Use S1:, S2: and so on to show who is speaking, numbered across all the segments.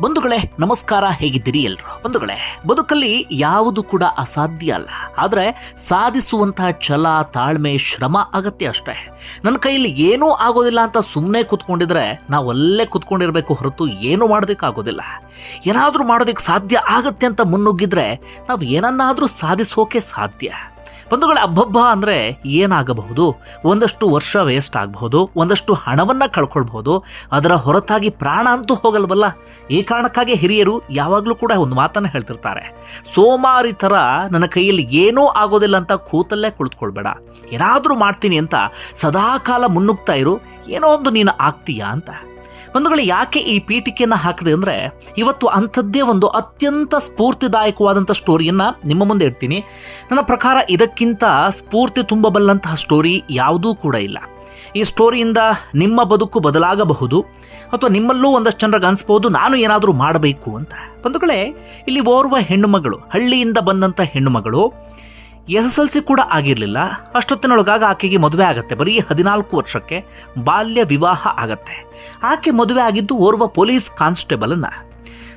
S1: ಬಂಧುಗಳೇ, ನಮಸ್ಕಾರ, ಹೇಗಿದ್ದೀರಿ ಎಲ್ರು? ಬಂಧುಗಳೇ, ಬದುಕಲ್ಲಿ ಯಾವುದು ಕೂಡ ಅಸಾಧ್ಯ ಅಲ್ಲ. ಆದರೆ ಸಾಧಿಸುವಂತಹ ಛಲ, ತಾಳ್ಮೆ, ಶ್ರಮ ಅಗತ್ಯ ಅಷ್ಟೇ. ನನ್ನ ಕೈಯಲ್ಲಿ ಏನೂ ಆಗೋದಿಲ್ಲ ಅಂತ ಸುಮ್ಮನೆ ಕೂತ್ಕೊಂಡಿದ್ರೆ ನಾವು ಅಲ್ಲೇ ಕುತ್ಕೊಂಡಿರಬೇಕು ಹೊರತು ಏನೂ ಮಾಡೋದಕ್ಕಾಗೋದಿಲ್ಲ ಏನಾದರೂ ಮಾಡೋದಕ್ಕೆ ಸಾಧ್ಯ ಆಗತ್ತೆ ಅಂತ ಮುನ್ನುಗ್ಗಿದ್ರೆ ನಾವು ಏನನ್ನಾದರೂ ಸಾಧಿಸೋಕೆ ಸಾಧ್ಯ. ಬಂಧುಗಳ ಅಬ್ಬಬ್ಬ ಅಂದರೆ ಏನಾಗಬಹುದು? ಒಂದಷ್ಟು ವರ್ಷ ವೇಸ್ಟ್ ಆಗಬಹುದು, ಒಂದಷ್ಟು ಹಣವನ್ನು ಕಳ್ಕೊಳ್ಬಹುದು, ಅದರ ಹೊರತಾಗಿ ಪ್ರಾಣ ಅಂತೂ ಹೋಗಲ್ವಲ್ಲ? ಈ ಕಾರಣಕ್ಕಾಗಿ ಹಿರಿಯರು ಯಾವಾಗಲೂ ಕೂಡ ಒಂದು ಮಾತನ್ನು ಹೇಳ್ತಿರ್ತಾರೆ. ಸೋಮಾರಿ ಥರ ನನ್ನ ಕೈಯಲ್ಲಿ ಏನೂ ಆಗೋದಿಲ್ಲ ಅಂತ ಕೂತಲ್ಲೇ ಕುಳಿತುಕೊಳ್ಬೇಡ. ಏನಾದರೂ ಮಾಡ್ತೀನಿ ಅಂತ ಸದಾಕಾಲ ಮುನ್ನುಗ್ತಾ ಇರು, ಏನೋ ಒಂದು ನೀನು ಆಗ್ತೀಯಾ ಅಂತ. ಬಂಧುಗಳು ಯಾಕೆ ಈ ಪೀಠಿಕೆಯನ್ನು ಹಾಕಿದೆ ಅಂದರೆ ಇವತ್ತು ಅಂಥದ್ದೇ ಒಂದು ಅತ್ಯಂತ ಸ್ಫೂರ್ತಿದಾಯಕವಾದಂಥ ಸ್ಟೋರಿಯನ್ನು ನಿಮ್ಮ ಮುಂದೆ ಇಡ್ತೀನಿ. ನನ್ನ ಪ್ರಕಾರ ಇದಕ್ಕಿಂತ ಸ್ಫೂರ್ತಿ ತುಂಬಬಲ್ಲಂತಹ ಸ್ಟೋರಿ ಯಾವುದೂ ಕೂಡ ಇಲ್ಲ. ಈ ಸ್ಟೋರಿಯಿಂದ ನಿಮ್ಮ ಬದುಕು ಬದಲಾಗಬಹುದು, ಅಥವಾ ನಿಮ್ಮಲ್ಲೂ ಒಂದಷ್ಟು ಜನರಿಗೆ ಅನಿಸ್ಬೋದು, ನಾನು ಏನಾದರೂ ಮಾಡಬೇಕು ಅಂತ. ಬಂಧುಗಳೇ, ಇಲ್ಲಿ ಓರ್ವ ಹೆಣ್ಣುಮಗಳು, ಹಳ್ಳಿಯಿಂದ ಬಂದಂಥ ಹೆಣ್ಣು ಮಗಳು ಎಸ್ ಎಸ್ ಎಲ್ ಸಿ ಕೂಡ ಆಗಿರಲಿಲ್ಲ. ಅಷ್ಟೊತ್ತಿನೊಳಗಾಗ ಆಕೆಗೆ ಮದುವೆ ಆಗತ್ತೆ. ಬರೀ ಹದಿನಾಲ್ಕು ವರ್ಷಕ್ಕೆ ಬಾಲ್ಯ ವಿವಾಹ ಆಗತ್ತೆ. ಆಕೆ ಮದುವೆ ಆಗಿದ್ದು ಓರ್ವ ಪೊಲೀಸ್ ಕಾನ್ಸ್ಟೇಬಲನ್ನು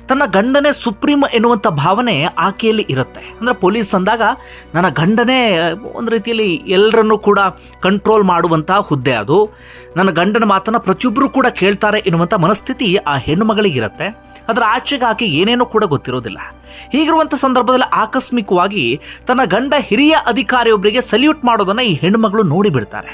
S1: ತನ್ನ ಗಂಡನೇ ಸುಪ್ರೀಂ ಎನ್ನುವಂಥ ಭಾವನೆ ಆಕೆಯಲ್ಲಿ ಇರುತ್ತೆ. ಅಂದರೆ ಪೊಲೀಸ್ ಅಂದಾಗ ನನ್ನ ಗಂಡನೇ, ಒಂದು ರೀತಿಯಲ್ಲಿ ಎಲ್ಲರನ್ನೂ ಕೂಡ ಕಂಟ್ರೋಲ್ ಮಾಡುವಂಥ ಹುದ್ದೆ ಅದು. ನನ್ನ ಗಂಡನ ಮಾತನ್ನು ಪ್ರತಿಯೊಬ್ಬರೂ ಕೂಡ ಕೇಳ್ತಾರೆ ಎನ್ನುವಂಥ ಮನಸ್ಥಿತಿ ಆ ಹೆಣ್ಣು ಮಗಳಿಗಿರುತ್ತೆ ಅದರ ಆಚೆಗೆ ಆಕೆ ಏನೇನೂ ಕೂಡ ಗೊತ್ತಿರೋದಿಲ್ಲ. ಹೀಗಿರುವಂಥ ಸಂದರ್ಭದಲ್ಲಿ ಆಕಸ್ಮಿಕವಾಗಿ ತನ್ನ ಗಂಡ ಹಿರಿಯ ಅಧಿಕಾರಿಯೊಬ್ಬರಿಗೆ ಸಲ್ಯೂಟ್ ಮಾಡೋದನ್ನು ಈ ಹೆಣ್ಣುಮಗಳು ನೋಡಿಬಿಡ್ತಾರೆ.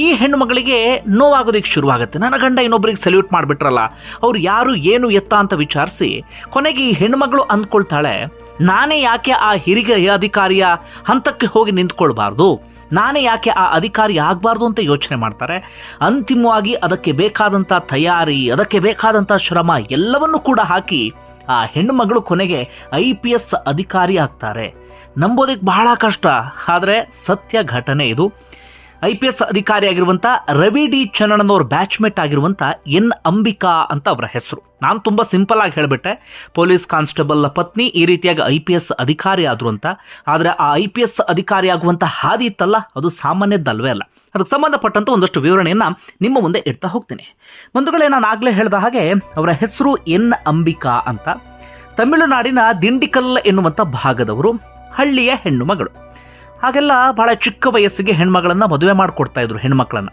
S1: ಈ ಹೆಣ್ಣು ಮಗಳಿಗೆ ನೋವಾಗೋದಕ್ಕೆ ಶುರುವಾಗುತ್ತೆ. ನನ್ನ ಗಂಡ ಇನ್ನೊಬ್ಬರಿಗೆ ಸಲ್ಯೂಟ್ ಮಾಡಿಬಿಟ್ರಲ್ಲ, ಅವ್ರು ಯಾರು, ಏನು, ಎತ್ತ ಅಂತ ವಿಚಾರಿಸಿ ಕೊನೆಗೆ ಈ ಹೆಣ್ಣುಮಗಳು ಅಂದ್ಕೊಳ್ತಾಳೆ ನಾನೇ ಯಾಕೆ ಆ ಹಿರಿಯ ಅಧಿಕಾರಿಯ ಹಂತಕ್ಕೆ ಹೋಗಿ ನಿಂತ್ಕೊಳ್ಬಾರ್ದು? ನಾನೇ ಯಾಕೆ ಆ ಅಧಿಕಾರಿ ಆಗಬಾರ್ದು ಅಂತ ಯೋಚನೆ ಮಾಡ್ತಾರೆ? ಅಂತಿಮವಾಗಿ ಅದಕ್ಕೆ ಬೇಕಾದಂಥ ತಯಾರಿ, ಅದಕ್ಕೆ ಬೇಕಾದಂಥ ಶ್ರಮ ಎಲ್ಲವನ್ನೂ ಕೂಡ ಹಾಕಿ ಆ ಹೆಣ್ಣು ಮಗಳು ಕೊನೆಗೆ ಐ ಪಿ ಎಸ್ ಅಧಿಕಾರಿ ಆಗ್ತಾರೆ. ನಂಬೋದಕ್ಕೆ ಬಹಳ ಕಷ್ಟ. ಆದರೆ ಸತ್ಯ ಘಟನೆ ಇದು. ಐ ಪಿ ಎಸ್ ಅಧಿಕಾರಿಯಾಗಿರುವಂಥ ರವಿ ಡಿ ಚನ್ನಣ್ಣನವ್ರ ಬ್ಯಾಚ್ಮೇಟ್ ಆಗಿರುವಂಥ ಎನ್ ಅಂಬಿಕಾ ಅಂತ ಅವರ ಹೆಸರು. ನಾನು ತುಂಬ ಸಿಂಪಲ್ ಆಗಿ ಹೇಳಿಬಿಟ್ಟೆ. ಪೊಲೀಸ್ ಕಾನ್ಸ್ಟೇಬಲ್ ಪತ್ನಿ ಈ ರೀತಿಯಾಗಿ ಐ ಪಿ ಎಸ್ ಅಧಿಕಾರಿ ಆದರು ಅಂತ. ಆದರೆ ಆ ಐ ಪಿ ಎಸ್ ಅಧಿಕಾರಿ ಆಗುವಂಥ ಹಾದಿ ಇತ್ತಲ್ಲ ಅದು ಸಾಮಾನ್ಯದ್ದಲ್ವೇ ಅಲ್ಲ. ಅದಕ್ಕೆ ಸಂಬಂಧಪಟ್ಟಂಥ ಒಂದಷ್ಟು ವಿವರಣೆಯನ್ನು ನಿಮ್ಮ ಮುಂದೆ ಇಡ್ತಾ ಹೋಗ್ತೀನಿ. ಬಂಧುಗಳೇ, ನಾನು ಆಗಲೇ ಹೇಳಿದ ಹಾಗೆ ಅವರ ಹೆಸರು ಎನ್ ಅಂಬಿಕಾ ಅಂತ. ತಮಿಳುನಾಡಿನ ದಿಂಡಿಕಲ್ ಎನ್ನುವಂಥ ಭಾಗದವರು ಹಳ್ಳಿಯ ಹೆಣ್ಣು ಮಗಳು. ಹಾಗೆಲ್ಲ ಭಾಳ ಚಿಕ್ಕ ವಯಸ್ಸಿಗೆ ಹೆಣ್ಮಗಳನ್ನು ಮದುವೆ ಮಾಡಿಕೊಡ್ತಾ ಇದ್ರು ಹೆಣ್ಮಕ್ಳನ್ನು.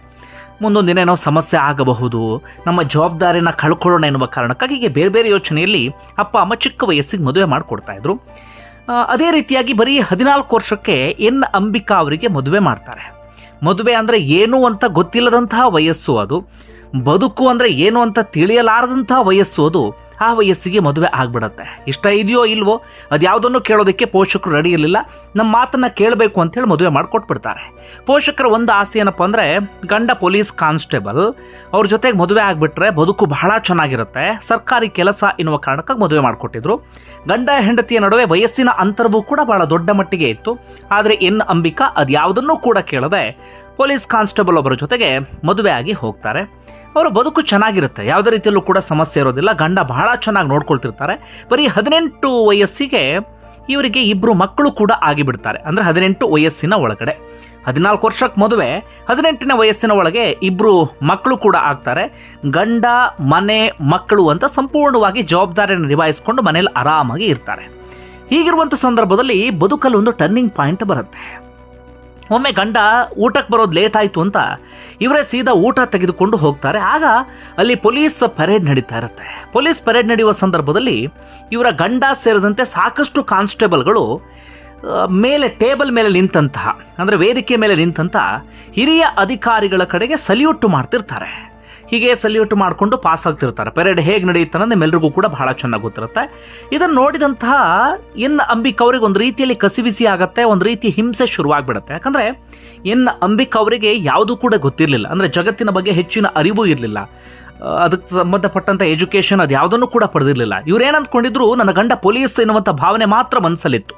S1: ಮುಂದೊಂದು ದಿನ ಏನೋ ಸಮಸ್ಯೆ ಆಗಬಹುದು, ನಮ್ಮ ಜವಾಬ್ದಾರಿನ ಕಳ್ಕೊಳ್ಳೋಣ ಎನ್ನುವ ಕಾರಣಕ್ಕಾಗಿ ಹೀಗೆ ಬೇರೆ ಬೇರೆ ಯೋಚನೆಯಲ್ಲಿ ಅಪ್ಪ, ಅಮ್ಮ ಚಿಕ್ಕ ವಯಸ್ಸಿಗೆ ಮದುವೆ ಮಾಡಿಕೊಡ್ತಾ ಇದ್ರು. ಅದೇ ರೀತಿಯಾಗಿ ಬರೀ ಹದಿನಾಲ್ಕು ವರ್ಷಕ್ಕೆ ಎನ್ ಅಂಬಿಕಾ ಅವರಿಗೆ ಮದುವೆ ಮಾಡ್ತಾರೆ. ಮದುವೆ ಅಂದರೆ ಏನು ಅಂತ ಗೊತ್ತಿಲ್ಲದಂತಹ ವಯಸ್ಸು ಅದು. ಬದುಕು ಅಂದರೆ ಏನು ಅಂತ ತಿಳಿಯಲಾರದಂತಹ ವಯಸ್ಸು ಅದು. ಆ ವಯಸ್ಸಿಗೆ ಮದುವೆ ಆಗ್ಬಿಡತ್ತೆ? ಇಷ್ಟ ಇದೆಯೋ ಇಲ್ವೋ ಅದು ಯಾವುದನ್ನು ಕೇಳೋದಕ್ಕೆ ಪೋಷಕರು ರೆಡಿ ಇರಲಿಲ್ಲ. ನಮ್ಮ ಮಾತನ್ನು ಕೇಳಬೇಕು ಅಂತೇಳಿ ಮದುವೆ ಮಾಡಿಕೊಟ್ಬಿಡ್ತಾರೆ. ಪೋಷಕರ ಒಂದು ಆಸೆ ಏನಪ್ಪ ಅಂದರೆ, ಗಂಡ ಪೊಲೀಸ್ ಕಾನ್ಸ್ಟೇಬಲ್, ಅವ್ರ ಜೊತೆಗೆ ಮದುವೆ ಆಗಿಬಿಟ್ರೆ ಬದುಕು ಬಹಳ ಚೆನ್ನಾಗಿರುತ್ತೆ. ಸರ್ಕಾರಿ ಕೆಲಸ ಎನ್ನುವ ಕಾರಣಕ್ಕಾಗಿ ಮದುವೆ ಮಾಡಿಕೊಟ್ಟಿದ್ರು. ಗಂಡ ಹೆಂಡತಿಯ ನಡುವೆ ವಯಸ್ಸಿನ ಅಂತರವೂ ಕೂಡ ಬಹಳ ದೊಡ್ಡ ಮಟ್ಟಿಗೆ ಇತ್ತು. ಆದರೆ ಎನ್ ಅಂಬಿಕಾ ಅದು ಯಾವುದನ್ನೂ ಕೂಡ ಕೇಳದೆ ಪೊಲೀಸ್ ಕಾನ್ಸ್ಟೇಬಲ್ ಒಬ್ಬರ ಜೊತೆಗೆ ಮದುವೆ ಆಗಿ ಹೋಗ್ತಾರೆ. ಅವರ ಬದುಕು ಚೆನ್ನಾಗಿರುತ್ತೆ. ಯಾವುದೇ ರೀತಿಯಲ್ಲೂ ಕೂಡ ಸಮಸ್ಯೆ ಇರೋದಿಲ್ಲ. ಗಂಡ ಬಹಳ ಚೆನ್ನಾಗಿ ನೋಡ್ಕೊಳ್ತಿರ್ತಾರೆ. ಬರೀ ಹದಿನೆಂಟು ವಯಸ್ಸಿಗೆ ಇವರಿಗೆ ಇಬ್ಬರು ಮಕ್ಕಳು ಕೂಡ ಆಗಿಬಿಡ್ತಾರೆ. ಅಂದರೆ ಹದಿನೆಂಟು ವಯಸ್ಸಿನ ಒಳಗಡೆ. ಹದಿನಾಲ್ಕು ವರ್ಷಕ್ಕೆ ಮದುವೆ, ಹದಿನೆಂಟನೇ ವಯಸ್ಸಿನ ಒಳಗೆ ಇಬ್ಬರು ಮಕ್ಕಳು ಕೂಡ ಆಗ್ತಾರೆ. ಗಂಡ, ಮನೆ, ಮಕ್ಕಳು ಅಂತ ಸಂಪೂರ್ಣವಾಗಿ ಜವಾಬ್ದಾರಿಯನ್ನು ನಿಭಾಯಿಸ್ಕೊಂಡು ಮನೇಲಿ ಆರಾಮಾಗಿ ಇರ್ತಾರೆ. ಹೀಗಿರುವಂಥ ಸಂದರ್ಭದಲ್ಲಿ ಬದುಕಲ್ಲಿ ಒಂದು ಟರ್ನಿಂಗ್ ಪಾಯಿಂಟ್ ಬರುತ್ತೆ. ಒಮ್ಮೆ ಗಂಡ ಊಟಕ್ಕೆ ಬರೋದು ಲೇಟ್ ಆಯಿತು ಅಂತ ಇವರೇ ಸೀದಾ ಊಟ ತೆಗೆದುಕೊಂಡು ಹೋಗ್ತಾರೆ. ಆಗ ಅಲ್ಲಿ ಪೊಲೀಸ್ ಪರೇಡ್ ನಡೀತಾ ಇರುತ್ತೆ. ಪೊಲೀಸ್ ಪರೇಡ್ ನಡೆಯುವ ಸಂದರ್ಭದಲ್ಲಿ ಇವರ ಗಂಡ ಸೇರಿದಂತೆ ಸಾಕಷ್ಟು ಕಾನ್ಸ್ಟೇಬಲ್ಗಳು ಮೇಲೆ ಟೇಬಲ್ ಮೇಲೆ ನಿಂತಹ ಅಂದರೆ ವೇದಿಕೆ ಮೇಲೆ ನಿಂತಹ ಹಿರಿಯ ಅಧಿಕಾರಿಗಳ ಕಡೆಗೆ ಸಲ್ಯೂಟ್ ಮಾಡ್ತಿರ್ತಾರೆ. ಹೀಗೆ ಸಲ್ಯೂಟ್ ಮಾಡಿಕೊಂಡು ಪಾಸ್ ಆಗ್ತಿರ್ತಾರೆ. ಪೆರೇಡ್ ಹೇಗೆ ನಡೆಯುತ್ತೆ ಅನ್ನೋದು ನಿಮ್ಮೆಲ್ರಿಗೂ ಕೂಡ ಬಹಳ ಚೆನ್ನಾಗಿ ಗೊತ್ತಿರುತ್ತೆ. ಇದನ್ನು ನೋಡಿದಂತಹ ಎನ್ ಅಂಬಿಕ್ ಅವರಿಗೆ ಒಂದು ರೀತಿಯಲ್ಲಿ ಕಸಿವಿಸಿ ಆಗುತ್ತೆ, ಒಂದು ರೀತಿ ಹಿಂಸೆ ಶುರುವಾಗ್ಬಿಡುತ್ತೆ. ಯಾಕಂದರೆ ಎನ್ ಅಂಬಿಕ್ ಅವರಿಗೆ ಯಾವುದೂ ಕೂಡ ಗೊತ್ತಿರಲಿಲ್ಲ. ಅಂದರೆ ಜಗತ್ತಿನ ಬಗ್ಗೆ ಹೆಚ್ಚಿನ ಅರಿವು ಇರಲಿಲ್ಲ. ಅದಕ್ಕೆ ಸಂಬಂಧಪಟ್ಟಂಥ ಎಜುಕೇಷನ್ ಅದು ಯಾವುದನ್ನು ಕೂಡ ಪಡೆದಿರಲಿಲ್ಲ. ಇವ್ರೇನು ಅಂದ್ಕೊಂಡಿದ್ರು ನನ್ನ ಗಂಡ ಪೊಲೀಸ್ ಎನ್ನುವಂಥ ಭಾವನೆ ಮಾತ್ರ ಮನಸ್ಸಲ್ಲಿತ್ತು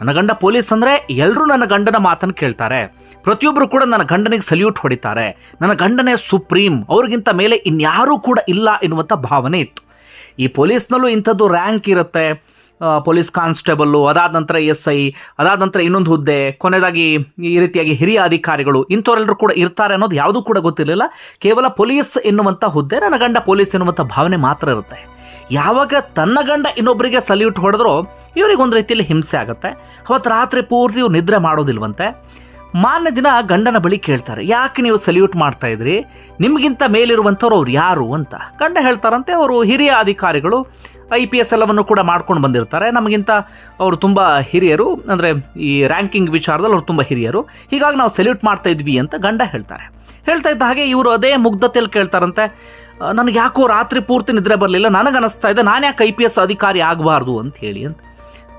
S1: ನನ್ನ ಗಂಡ ಪೊಲೀಸ್ ಅಂದರೆ ಎಲ್ಲರೂ ನನ್ನ ಗಂಡನ ಮಾತನ್ನು ಕೇಳ್ತಾರೆ. ಪ್ರತಿಯೊಬ್ಬರು ಕೂಡ ನನ್ನ ಗಂಡನಿಗೆ ಸಲ್ಯೂಟ್ ಹೊಡಿತಾರೆ. ನನ್ನ ಗಂಡನೇ ಸುಪ್ರೀಂ, ಅವ್ರಿಗಿಂತ ಮೇಲೆ ಇನ್ಯಾರೂ ಕೂಡ ಇಲ್ಲ ಎನ್ನುವಂಥ ಭಾವನೆ ಇತ್ತು. ಈ ಪೊಲೀಸ್ನಲ್ಲೂ ಇಂಥದ್ದು ರ್ಯಾಂಕ್ ಇರುತ್ತೆ. ಪೊಲೀಸ್ ಕಾನ್ಸ್ಟೇಬಲ್ಲು, ಅದಾದ ನಂತರ ಎಸ್ ಐ ಅದಾದ ನಂತರ ಇನ್ನೊಂದು ಹುದ್ದೆ, ಕೊನೆಯದಾಗಿ ಈ ರೀತಿಯಾಗಿ ಹಿರಿಯ ಅಧಿಕಾರಿಗಳು, ಇಂಥವರೆಲ್ಲರೂ ಕೂಡ ಇರ್ತಾರೆ ಅನ್ನೋದು ಯಾವುದೂ ಕೂಡ ಗೊತ್ತಿರಲಿಲ್ಲ. ಕೇವಲ ಪೊಲೀಸ್ ಎನ್ನುವಂಥ ಹುದ್ದೆ, ನನ್ನ ಗಂಡ ಪೊಲೀಸ್ ಎನ್ನುವಂಥ ಭಾವನೆ ಮಾತ್ರ ಇರುತ್ತೆ. ಯಾವಾಗ ತನ್ನ ಗಂಡ ಇನ್ನೊಬ್ಬರಿಗೆ ಸಲ್ಯೂಟ್ ಹೊಡೆದ್ರೋ ಇವರಿಗೊಂದು ರೀತಿಯಲ್ಲಿ ಹಿಂಸೆ ಆಗುತ್ತೆ. ಅವತ್ತು ರಾತ್ರಿ ಪೂರ್ತಿ ಇವ್ರು ನಿದ್ರೆ ಮಾಡೋದಿಲ್ವಂತೆ. ಮಾನ್ಯ ದಿನ ಗಂಡನ ಬಳಿ ಕೇಳ್ತಾರೆ, ಯಾಕೆ ನೀವು ಸಲ್ಯೂಟ್ ಮಾಡ್ತಾ ಇದ್ರಿ? ನಿಮಗಿಂತ ಮೇಲಿರುವಂಥವ್ರು ಅವ್ರು ಯಾರು? ಅಂತ. ಗಂಡ ಹೇಳ್ತಾರಂತೆ, ಅವರು ಹಿರಿಯ ಅಧಿಕಾರಿಗಳು ಐ ಪಿ ಎಸ್ ಎಲ್ಲವನ್ನು ಕೂಡ ಮಾಡ್ಕೊಂಡು ಬಂದಿರ್ತಾರೆ. ನಮಗಿಂತ ಅವರು ತುಂಬ ಹಿರಿಯರು, ಅಂದರೆ ಈ ರ್ಯಾಂಕಿಂಗ್ ವಿಚಾರದಲ್ಲಿ ಅವರು ತುಂಬ ಹಿರಿಯರು. ಹೀಗಾಗಿ ನಾವು ಸೆಲ್ಯೂಟ್ ಮಾಡ್ತಾ ಇದ್ವಿ ಅಂತ ಗಂಡ ಹೇಳ್ತಾರೆ. ಹೇಳ್ತಾ ಇದ್ದ ಹಾಗೆ ಇವರು ಅದೇ ಮುಗ್ಧತೆಯಲ್ಲಿ ಕೇಳ್ತಾರಂತೆ ನನಗೆ ಯಾಕೋ ರಾತ್ರಿ ಪೂರ್ತಿ ನಿದ್ರೆ ಬರಲಿಲ್ಲ ನನಗನ್ನಿಸ್ತಾ ಇದೆ ನಾನು ಯಾಕೆ ಐ ಪಿ ಎಸ್ ಅಧಿಕಾರಿ ಆಗಬಾರ್ದು? ಅಂತ ಹೇಳಿ ಅಂತ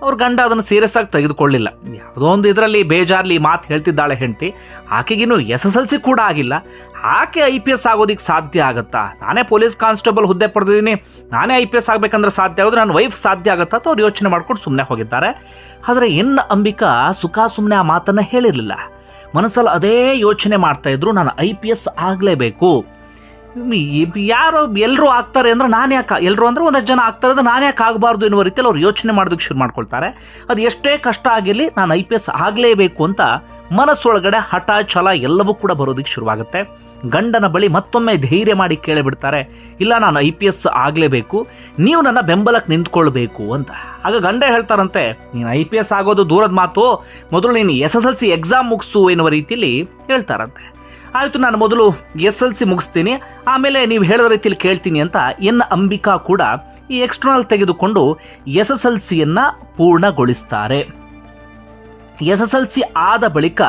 S1: ಅವ್ರ ಗಂಡ ಅದನ್ನು ಸೀರಿಯಸ್ ಆಗಿ ತೆಗೆದುಕೊಳ್ಳಿಲ್ಲ. ಯಾವುದೋ ಒಂದು ಇದರಲ್ಲಿ ಬೇಜಾರ್ಲಿ ಮಾತು ಹೇಳ್ತಿದ್ದಾಳೆ ಹೆಂಡತಿ, ಆಕೆಗಿನ್ನು ಎಸ್ ಎಸ್ ಎಲ್ ಸಿ ಕೂಡ ಆಗಿಲ್ಲ. ಆಕೆ ಐ ಪಿ ಎಸ್ ಆಗೋದಿಕ್ಕೆ ಸಾಧ್ಯ ಆಗುತ್ತಾ? ನಾನೇ ಪೊಲೀಸ್ ಕಾನ್ಸ್ಟೇಬಲ್ ಹುದ್ದೆ ಪಡೆದಿದ್ದೀನಿ. ನಾನೇ ಐ ಪಿ ಎಸ್ ಆಗಬೇಕಂದ್ರೆ ಸಾಧ್ಯ ಆಗೋದು, ನನ್ನ ವೈಫ್ ಸಾಧ್ಯ ಆಗುತ್ತಾ ಅಂತ ಅವ್ರು ಯೋಚನೆ ಮಾಡ್ಕೊಂಡು ಸುಮ್ಮನೆ ಹೋಗಿದ್ದಾರೆ. ಆದರೆ ಇನ್ನು ಅಂಬಿಕಾ ಸುಖ ಸುಮ್ಮನೆ ಆ ಮಾತನ್ನು ಹೇಳಿರಲಿಲ್ಲ. ಮನಸ್ಸಲ್ಲಿ ಅದೇ ಯೋಚನೆ ಮಾಡ್ತಾ ಇದ್ರು, ನಾನು ಐ ಪಿ ಎಸ್ ಆಗಲೇಬೇಕು. ಯಾರೋ ಎಲ್ಲರೂ ಆಗ್ತಾರೆ ಅಂದ್ರೆ ನಾನು ಯಾಕೆ ಎಲ್ಲರೂ ಅಂದ್ರೆ ಒಂದಷ್ಟು ಜನ ಆಗ್ತಾರೆ ಅಂದ್ರೆ ನಾನು ಯಾಕೆ ಆಗಬಾರ್ದು ಎನ್ನುವ ರೀತಿಯಲ್ಲಿ ಅವ್ರು ಯೋಚನೆ ಮಾಡೋದಕ್ಕೆ ಶುರು ಮಾಡ್ಕೊಳ್ತಾರೆ. ಅದು ಎಷ್ಟೇ ಕಷ್ಟ ಆಗಿರಲಿ ನಾನು ಐ ಪಿ ಎಸ್ ಆಗಲೇಬೇಕು ಅಂತ ಮನಸ್ಸೊಳಗಡೆ ಹಠ, ಛಲ ಎಲ್ಲವೂ ಕೂಡ ಬರೋದಕ್ಕೆ ಶುರುವಾಗುತ್ತೆ. ಗಂಡನ ಬಳಿ ಮತ್ತೊಮ್ಮೆ ಧೈರ್ಯ ಮಾಡಿ ಕೇಳಿಬಿಡ್ತಾರೆ, ಇಲ್ಲ, ನಾನು ಐ ಪಿ ಎಸ್ ಆಗಲೇಬೇಕು, ನೀವು ನನ್ನ ಬೆಂಬಲಕ್ಕೆ ನಿಂತ್ಕೊಳ್ಬೇಕು ಅಂತ. ಆಗ ಗಂಡ ಹೇಳ್ತಾರಂತೆ, ನೀನು ಐ ಪಿ ಎಸ್ ಆಗೋದು ದೂರದ ಮಾತು, ಮೊದಲು ನೀನು S S L C exam ಮುಗಿಸು ಎನ್ನುವ ರೀತಿಯಲ್ಲಿ ಹೇಳ್ತಾರಂತೆ. ಆಯಿತು, ನಾನು ಮೊದಲು ಎಸ್ ಎಲ್ ಸಿ ಮುಗಿಸ್ತೀನಿ. ಆಮೇಲೆ ನೀವು ಹೇಳಿದ ರೀತಿಯಲ್ಲಿ ಕೇಳ್ತೀನಿ ಅಂತ ಎನ್ ಅಂಬಿಕಾ ಕೂಡ ಈ ಎಕ್ಸ್ಟರ್ನಲ್ ತೆಗೆದುಕೊಂಡು ಎಸ್ ಎಸ್ ಎಲ್ ಸಿಯನ್ನು ಪೂರ್ಣಗೊಳಿಸ್ತಾರೆ. ಎಸ್ ಎಸ್ ಎಲ್ ಸಿ ಆದ ಬಳಿಕ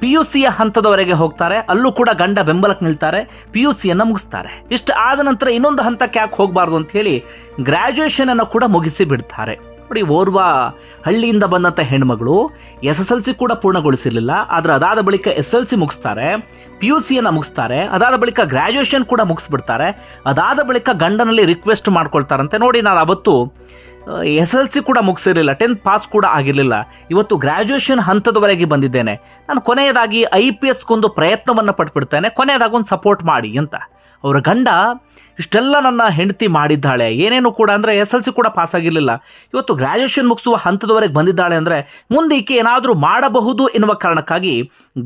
S1: ಪಿ ಯು ಸಿಯ ಹಂತದವರೆಗೆ ಹೋಗ್ತಾರೆ. ಅಲ್ಲೂ ಕೂಡ ಗಂಡ ಬೆಂಬಲಕ್ಕೆ ನಿಲ್ತಾರೆ. ಪಿ ಯು ಸಿಯನ್ನು ಮುಗಿಸ್ತಾರೆ. ಇಷ್ಟು ಆದ ನಂತರ ಇನ್ನೊಂದು ಹಂತಕ್ಕೆ ಯಾಕೆ ಹೋಗಬಾರ್ದು ಅಂತ ಹೇಳಿ ಗ್ರ್ಯಾಜುಯೇಷನನ್ನು ಕೂಡ ಮುಗಿಸಿ ಬಿಡ್ತಾರೆ. ನೋಡಿ, ಓರ್ವ ಹಳ್ಳಿಯಿಂದ ಬಂದಂಥ ಹೆಣ್ಮಗಳು ಎಸ್ ಎಸ್ ಎಲ್ ಸಿ ಕೂಡ ಪೂರ್ಣಗೊಳಿಸಿರಲಿಲ್ಲ, ಆದರೆ ಅದಾದ ಬಳಿಕ ಎಸ್ ಎಲ್ ಸಿ ಮುಗಿಸ್ತಾರೆ, ಪಿ ಯು ಸಿಯನ್ನು ಮುಗಿಸ್ತಾರೆ, ಅದಾದ ಬಳಿಕ ಗ್ರ್ಯಾಜುಯೇಷನ್ ಕೂಡ ಮುಗಿಸ್ಬಿಡ್ತಾರೆ, ಅದಾದ ಬಳಿಕ ಗಂಡನಲ್ಲಿ ರಿಕ್ವೆಸ್ಟ್ ಮಾಡ್ಕೊಳ್ತಾರಂತೆ. ನೋಡಿ, ನಾನು ಅವತ್ತು ಎಸ್ ಎಲ್ ಸಿ ಕೂಡ ಮುಗಿಸಿರಲಿಲ್ಲ ಟೆಂತ್ ಪಾಸ್ ಕೂಡ ಆಗಿರಲಿಲ್ಲ. ಇವತ್ತು ಗ್ರ್ಯಾಜುಯೇಷನ್ ಹಂತದವರೆಗೆ ಬಂದಿದ್ದೇನೆ. ನಾನು ಕೊನೆಯದಾಗಿ ಐ ಪಿ ಎಸ್ಗೊಂದು ಪ್ರಯತ್ನವನ್ನು ಪಟ್ಬಿಡ್ತೇನೆ ಕೊನೆಯದಾಗಿ ಒಂದು ಸಪೋರ್ಟ್ ಮಾಡಿ ಅಂತ. ಅವರ ಗಂಡ ಇಷ್ಟೆಲ್ಲ ನನ್ನ ಹೆಂಡತಿ ಮಾಡಿದ್ದಾಳೆ. ಏನೇನು ಕೂಡ ಅಂದರೆ ಎಸ್ ಎಲ್ ಸಿ ಕೂಡ ಪಾಸ್ ಆಗಿರಲಿಲ್ಲ ಇವತ್ತು ಗ್ರ್ಯಾಜುಯೇಷನ್ ಮುಗಿಸುವ ಹಂತದವರೆಗೆ ಬಂದಿದ್ದಾಳೆ ಅಂದರೆ ಮುಂದೆ ಈಕೆ ಏನಾದರೂ ಮಾಡಬಹುದು ಎನ್ನುವ ಕಾರಣಕ್ಕಾಗಿ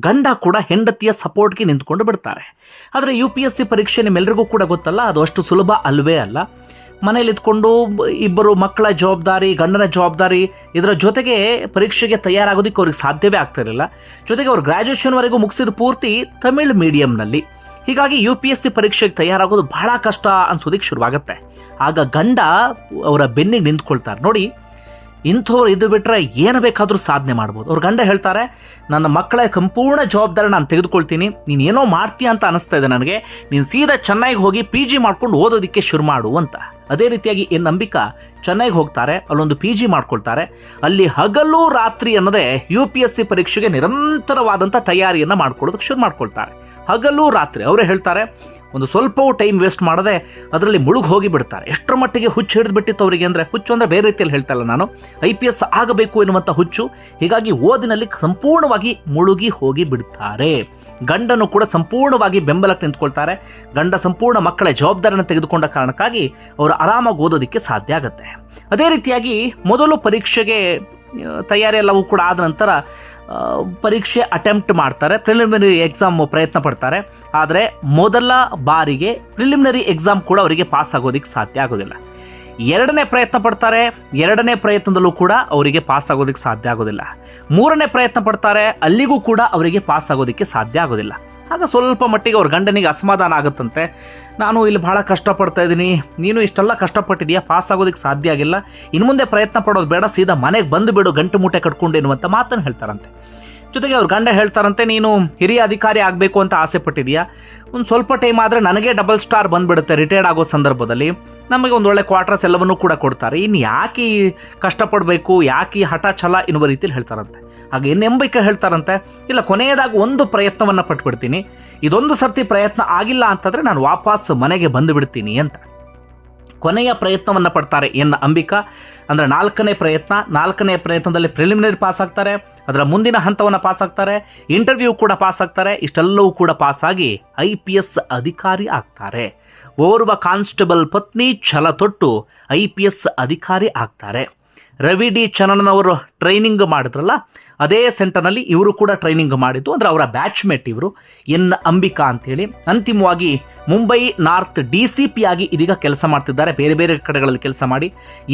S1: ಗಂಡ ಕೂಡ ಹೆಂಡತಿಯ ಸಪೋರ್ಟ್ಗೆ ನಿಂತ್ಕೊಂಡು ಬಿಡ್ತಾರೆ. ಆದರೆ ಯು ಪಿ ಎಸ್ ಸಿ ಪರೀಕ್ಷೆ ನಿಮ್ಮೆಲ್ಲರಿಗೂ ಕೂಡ ಗೊತ್ತಲ್ಲ, ಅದು ಅಷ್ಟು ಸುಲಭ ಅಲ್ವೇ ಅಲ್ಲ. ಮನೇಲಿ ಇದ್ಕೊಂಡು ಇಬ್ಬರು ಮಕ್ಕಳ ಜವಾಬ್ದಾರಿ, ಗಂಡನ ಜವಾಬ್ದಾರಿ ಇದರ ಜೊತೆಗೆ ಪರೀಕ್ಷೆಗೆ ತಯಾರಾಗೋದಕ್ಕೆ ಅವ್ರಿಗೆ ಸಾಧ್ಯವೇ ಆಗ್ತಿರಲಿಲ್ಲ ಜೊತೆಗೆ ಅವ್ರು ಗ್ರ್ಯಾಜುಯೇಷನ್ವರೆಗೂ ಮುಗಿಸಿದ ಪೂರ್ತಿ ತಮಿಳ್ ಮೀಡಿಯಂನಲ್ಲಿ ಹೀಗಾಗಿ ಯು ಪಿ ಎಸ್ ಸಿ ಪರೀಕ್ಷೆಗೆ ತಯಾರಾಗೋದು ಬಹಳ ಕಷ್ಟ ಅನ್ಸೋದಕ್ಕೆ ಶುರುವಾಗುತ್ತೆ. ಆಗ ಗಂಡ ಅವರ ಬೆನ್ನಿಗೆ ನಿಂತ್ಕೊಳ್ತಾರೆ. ನೋಡಿ, ಇಂಥವ್ರು ಇದು ಬಿಟ್ಟರೆ ಏನು ಬೇಕಾದರೂ ಸಾಧನೆ ಮಾಡ್ಬೋದು. ಅವ್ರ ಗಂಡ ಹೇಳ್ತಾರೆ, ನನ್ನ ಮಕ್ಕಳ ಸಂಪೂರ್ಣ ಜವಾಬ್ದಾರಿ ನಾನು ತೆಗೆದುಕೊಳ್ತೀನಿ. ನೀನು ಏನೋ ಮಾಡ್ತೀಯ ಅಂತ ಅನಿಸ್ತಾ ಇದೆ ನನಗೆ. ನೀನು ಸೀದಾ ಚೆನ್ನೈಗೆ ಹೋಗಿ ಪಿ ಜಿ ಮಾಡ್ಕೊಂಡು ಓದೋದಕ್ಕೆ ಶುರು ಮಾಡು ಅಂತ. ಅದೇ ರೀತಿಯಾಗಿ ಈ ನಂಬಿಕಾ? ಚೆನ್ನೈಗೆ ಹೋಗ್ತಾರೆ, ಅಲ್ಲೊಂದು ಪಿ ಜಿ ಮಾಡ್ಕೊಳ್ತಾರೆ. ಅಲ್ಲಿ ಹಗಲು ರಾತ್ರಿ ಅನ್ನೋದೇ ಯು ಪಿ ಎಸ್ ಸಿ ಪರೀಕ್ಷೆಗೆ ನಿರಂತರವಾದಂಥ ತಯಾರಿಯನ್ನು ಮಾಡ್ಕೊಳ್ಳೋದಕ್ಕೆ ಶುರು ಮಾಡ್ಕೊಳ್ತಾರೆ. ಹಗಲು ರಾತ್ರಿ. ಅವರೇ ಹೇಳ್ತಾರೆ, ಒಂದು ಸ್ವಲ್ಪವೂ ಟೈಮ್ ವೇಸ್ಟ್ ಮಾಡದೆ ಅದರಲ್ಲಿ ಮುಳುಗಿ ಹೋಗಿ ಬಿಡ್ತಾರೆ. ಎಷ್ಟರ ಮಟ್ಟಿಗೆ ಹುಚ್ಚು ಹಿಡಿದು ಬಿಟ್ಟಿತ್ತು ಅವರಿಗೆ ಅಂದರೆ, ಹುಚ್ಚು ಅಂದರೆ ಬೇರೆ ರೀತಿಯಲ್ಲಿ ಹೇಳ್ತಾ ಇಲ್ಲ ನಾನು. ಐ ಪಿ ಎಸ್ ಆಗಬೇಕು ಎನ್ನುವಂಥ ಹುಚ್ಚು ಹೀಗಾಗಿ ಓದಿನಲ್ಲಿ ಸಂಪೂರ್ಣವಾಗಿ ಮುಳುಗಿ ಹೋಗಿ ಬಿಡ್ತಾರೆ. ಗಂಡನು ಕೂಡ ಸಂಪೂರ್ಣವಾಗಿ ಬೆಂಬಲಕ್ಕೆ ನಿಂತ್ಕೊಳ್ತಾರೆ. ಗಂಡ ಸಂಪೂರ್ಣ ಮಕ್ಕಳ ಜವಾಬ್ದಾರಿಯನ್ನು ತೆಗೆದುಕೊಂಡ ಕಾರಣಕ್ಕಾಗಿ ಅವರು ಆರಾಮಾಗಿ ಓದೋದಕ್ಕೆ ಸಾಧ್ಯ ಆಗುತ್ತೆ. ಅದೇ ರೀತಿಯಾಗಿ ಮೊದಲು ಪರೀಕ್ಷೆಗೆ ತಯಾರಿ ಎಲ್ಲವೂ ಕೂಡ ಆದ ನಂತರ ಪರೀಕ್ಷೆ ಅಟೆಂಪ್ಟ್ ಮಾಡ್ತಾರೆ. ಪ್ರಿಲಿಮಿನರಿ ಎಕ್ಸಾಮ್ ಪ್ರಯತ್ನ ಪಡ್ತಾರೆ. ಆದರೆ ಮೊದಲ ಬಾರಿಗೆ ಪ್ರಿಲಿಮಿನರಿ ಎಕ್ಸಾಮ್ ಕೂಡ ಅವರಿಗೆ ಪಾಸ್ ಆಗೋದಕ್ಕೆ ಸಾಧ್ಯ ಆಗೋದಿಲ್ಲ. ಎರಡನೇ ಪ್ರಯತ್ನ ಪಡ್ತಾರೆ. ಎರಡನೇ ಪ್ರಯತ್ನದಲ್ಲೂ ಕೂಡ ಅವರಿಗೆ ಪಾಸ್ ಆಗೋದಕ್ಕೆ ಸಾಧ್ಯ ಆಗೋದಿಲ್ಲ. ಮೂರನೇ ಪ್ರಯತ್ನ ಪಡ್ತಾರೆ. ಅಲ್ಲಿಗೂ ಕೂಡ ಅವರಿಗೆ ಪಾಸ್ ಆಗೋದಕ್ಕೆ ಸಾಧ್ಯ ಆಗೋದಿಲ್ಲ. ಆಗ ಸ್ವಲ್ಪ ಮಟ್ಟಿಗೆ ಅವ್ರ ಗಂಡನಿಗೆ ಅಸಮಾಧಾನ ಆಗುತ್ತಂತೆ. ನಾನು ಇಲ್ಲಿ ಭಾಳ ಕಷ್ಟಪಡ್ತಾ ಇದ್ದೀನಿ. ನೀನು ಇಷ್ಟೆಲ್ಲ ಕಷ್ಟಪಟ್ಟಿದೆಯಾ ಪಾಸ್ ಆಗೋದಕ್ಕೆ ಸಾಧ್ಯ ಆಗಿಲ್ಲ. ಇನ್ನು ಮುಂದೆ ಪ್ರಯತ್ನ ಪಡೋದು ಬೇಡ. ಸೀದಾ ಮನೆಗೆ ಬಂದು ಬಿಡು. ಗಂಟು ಮೂಟೆ ಕಟ್ಕೊಂಡು ಎನ್ನುವಂಥ ಮಾತನ್ನು ಹೇಳ್ತಾರಂತೆ. ಜೊತೆಗೆ ಅವ್ರ ಗಂಡ ಹೇಳ್ತಾರಂತೆ, ನೀನು ಹಿರಿಯ ಅಧಿಕಾರಿ ಆಗಬೇಕು ಅಂತ ಆಸೆ ಪಟ್ಟಿದೀಯಾ ಒಂದು ಸ್ವಲ್ಪ ಟೈಮ್ ಆದರೆ ನನಗೆ ಡಬಲ್ ಸ್ಟಾರ್ ಬಂದುಬಿಡುತ್ತೆ ರಿಟೈರ್ಡ್ ಆಗೋ ಸಂದರ್ಭದಲ್ಲಿ. ನಮಗೆ ಒಂದು ಒಳ್ಳೆ ಕ್ವಾರ್ಟರ್ಸ್ ಎಲ್ಲವನ್ನೂ ಕೂಡ ಕೊಡ್ತಾರೆ. ಇನ್ನು ಯಾಕೆ ಕಷ್ಟಪಡಬೇಕು? ಯಾಕೆ ಹಠ ಛಲ ಎನ್ನುವ ರೀತಿಯಲ್ಲಿ ಹೇಳ್ತಾರಂತೆ. ಹಾಗೆ ಇನ್ನೆಂಬಿಕೆ ಹೇಳ್ತಾರಂತೆ, ಇಲ್ಲ, ಕೊನೆಯದಾಗಿ ಒಂದು ಪ್ರಯತ್ನವನ್ನು ಪಟ್ಬಿಡ್ತೀನಿ. ಇದೊಂದು ಸರ್ತಿ ಪ್ರಯತ್ನ ಆಗಿಲ್ಲ ಅಂತಂದರೆ ನಾನು ವಾಪಸ್ ಮನೆಗೆ ಬಂದು ಬಿಡ್ತೀನಿ ಅಂತ. ಕೊನೆಯ ಪ್ರಯತ್ನವನ್ನು ಪಡ್ತಾರೆ ಎನ್ನ ಅಂಬಿಕಾ. ಅಂದರೆ ನಾಲ್ಕನೇ ಪ್ರಯತ್ನ, ನಾಲ್ಕನೇ ಪ್ರಯತ್ನದಲ್ಲಿ ಪ್ರಿಲಿಮಿನರಿ ಪಾಸ್ ಆಗ್ತಾರೆ, ಅದರ ಮುಂದಿನ ಹಂತವನ್ನು ಪಾಸ್ ಆಗ್ತಾರೆ ಇಂಟರ್ವ್ಯೂ ಕೂಡ ಪಾಸ್ ಆಗ್ತಾರೆ, ಇಷ್ಟೆಲ್ಲವೂ ಕೂಡ ಪಾಸ್ ಆಗಿ ಐ ಪಿ ಎಸ್ ಅಧಿಕಾರಿ ಆಗ್ತಾರೆ. ಓರ್ವ ಕಾನ್ಸ್ಟೇಬಲ್ ಪತ್ನಿ ಛಲ ತೊಟ್ಟು ಐ ಪಿ ಎಸ್ ಅಧಿಕಾರಿ ಆಗ್ತಾರೆ. ರವಿ ಡಿ ಚರಣನವರು ಟ್ರೈನಿಂಗ್ ಮಾಡಿದ್ರಲ್ಲ, ಅದೇ ಸೆಂಟರ್ನಲ್ಲಿ ಇವರು ಕೂಡ ಟ್ರೈನಿಂಗ್ ಮಾಡಿದ್ದು. ಅಂದರೆ ಅವರ ಬ್ಯಾಚ್ಮೇಟ್ ಇವರು. ಎನ್ ಅಂಬಿಕಾ ಅಂತೇಳಿ. ಅಂತಿಮವಾಗಿ Mumbai north D C P ಆಗಿ ಇದೀಗ ಕೆಲಸ ಮಾಡ್ತಿದ್ದಾರೆ. ಬೇರೆ ಬೇರೆ ಕಡೆಗಳಲ್ಲಿ ಕೆಲಸ ಮಾಡಿ.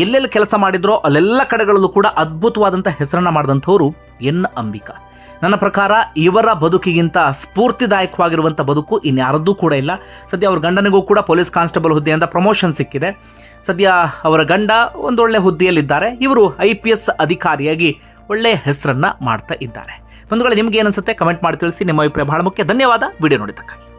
S1: ಎಲ್ಲೆಲ್ಲಿ ಕೆಲಸ ಮಾಡಿದ್ರೋ ಅಲ್ಲೆಲ್ಲ ಕಡೆಗಳಲ್ಲೂ ಕೂಡ ಅದ್ಭುತವಾದಂಥ ಹೆಸರನ್ನು ಮಾಡಿದಂಥವರು ಎನ್ ಅಂಬಿಕಾ. ನನ್ನ ಪ್ರಕಾರ ಇವರ ಬದುಕಿಗಿಂತ ಸ್ಫೂರ್ತಿದಾಯಕವಾಗಿರುವಂಥ ಬದುಕು ಇನ್ಯಾರದ್ದೂ ಕೂಡ ಇಲ್ಲ. ಸದ್ಯ ಅವ್ರ ಗಂಡನಿಗೂ ಕೂಡ ಪೊಲೀಸ್ ಕಾನ್ಸ್ಟೇಬಲ್ ಹುದ್ದೆಯಿಂದ ಪ್ರಮೋಷನ್ ಸಿಕ್ಕಿದೆ. ಸದ್ಯ ಅವರ ಗಂಡ ಒಂದೊಳ್ಳೆ ಹುದ್ದೆಯಲ್ಲಿದ್ದಾರೆ. ಇವರು ಐ ಪಿ ಎಸ್ ಅಧಿಕಾರಿಯಾಗಿ ಒಳ್ಳೆಯ ಹೆಸರನ್ನು ಮಾಡ್ತಾ ಇದ್ದಾರೆ. ಬಂಧುಗಳೇ, ನಿಮ್ಗೆ ಏನನ್ಸುತ್ತೆ ಕಮೆಂಟ್ ಮಾಡಿ ತಿಳಿಸಿ. ನಿಮ್ಮ ಅಭಿಪ್ರಾಯ ಬಹಳ ಮುಖ್ಯ. ಧನ್ಯವಾದ. ವಿಡಿಯೋ ನೋಡಿದ್ದಕ್ಕಾಗಿ.